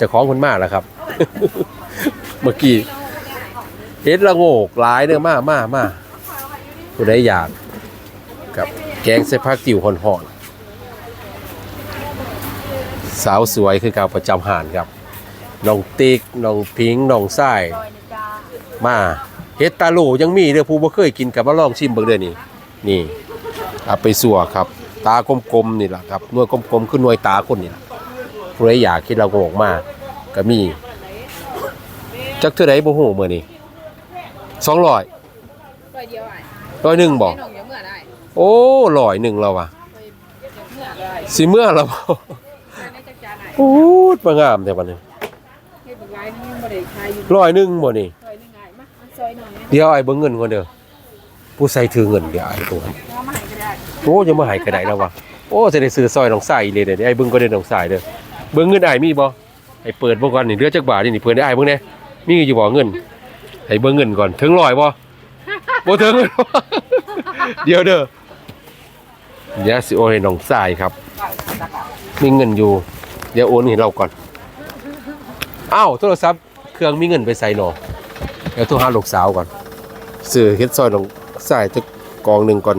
จะคล้าของคนมากแล้วครับ เมื่อกี้เฮ็ดละโงกหลายเด้อมากมากมาผู้ใดอยากกับแกงใส่ผักติ๋วห่อนๆสาวสวยคือเก่าประจำหานครับน้องติ๊กน้องพิงน้องทรายมาเฮ็ดตาโหลยังมีเด้อผู้บ่เคยกินกับมาลองชิมเบิ่งเด้อนี่นี่เอาไปสัวครับ ตากลมๆนี่ล่ะครับหน่วยกลมๆคือหน่วยตาคนนี่ล่ะ ผู้ใดอยากคิดเราก็บอกมาก็มี จักเท่าใดบ่ฮู้มื้อนี้200ร้อยเดียวไอ้ร้อยหนึ่งบ่ไอ้หนองยังเมื่อได้โอ้ร้อยหนึ่งแล้วว่ะยังเมื่อได้สิเมื่อแล้วบ่ในจักรจานไหนโอ้ดมางามแต่บัดนี้เฮ็ดเป็นไรนี่ยังบ่ได้ขายอยู่ร้อยหนึ่งบ่นี่ร้อยหนึงไงมามาซอยหน่อยนะเดี๋ยวไอ้เบิ่งเงินก่อนเด้อผู้ใส่ถือเงินเดี๋ยวไอ้ตัวเอามาให้ก็ได้โอ้ยังมาหายกระไดแล้ววะโอ้จะได้ซื้อซอยน้องสายอีเลยเด้อไอ้เบิ่งก็ได้น้องสายเด้อ เบิ่งเงินไอ้มีบ่ไอ้เปิดบ่ก่อนนี่เหลือจักบาทนี่นี่เปิดได้ไอ้เบิ่งแน่มีอยู่บ่เงินไอ้เบิ่งเงินก่อนถึงร้อยบ่บ่ถึง เดี๋ยวเด้อเดี๋ยวสิโอนให้น้องสายครับ มีเงินอยู่เดี๋ยวโอนให้เราก่อนอ้าวโทรศัพท์เครื่องมีเงินไปใส่หนอเดี๋ยวโทรหาลูกสาวก่อนซื้อเฮ็ดซอยน้องสายจักกองหนึงก่อน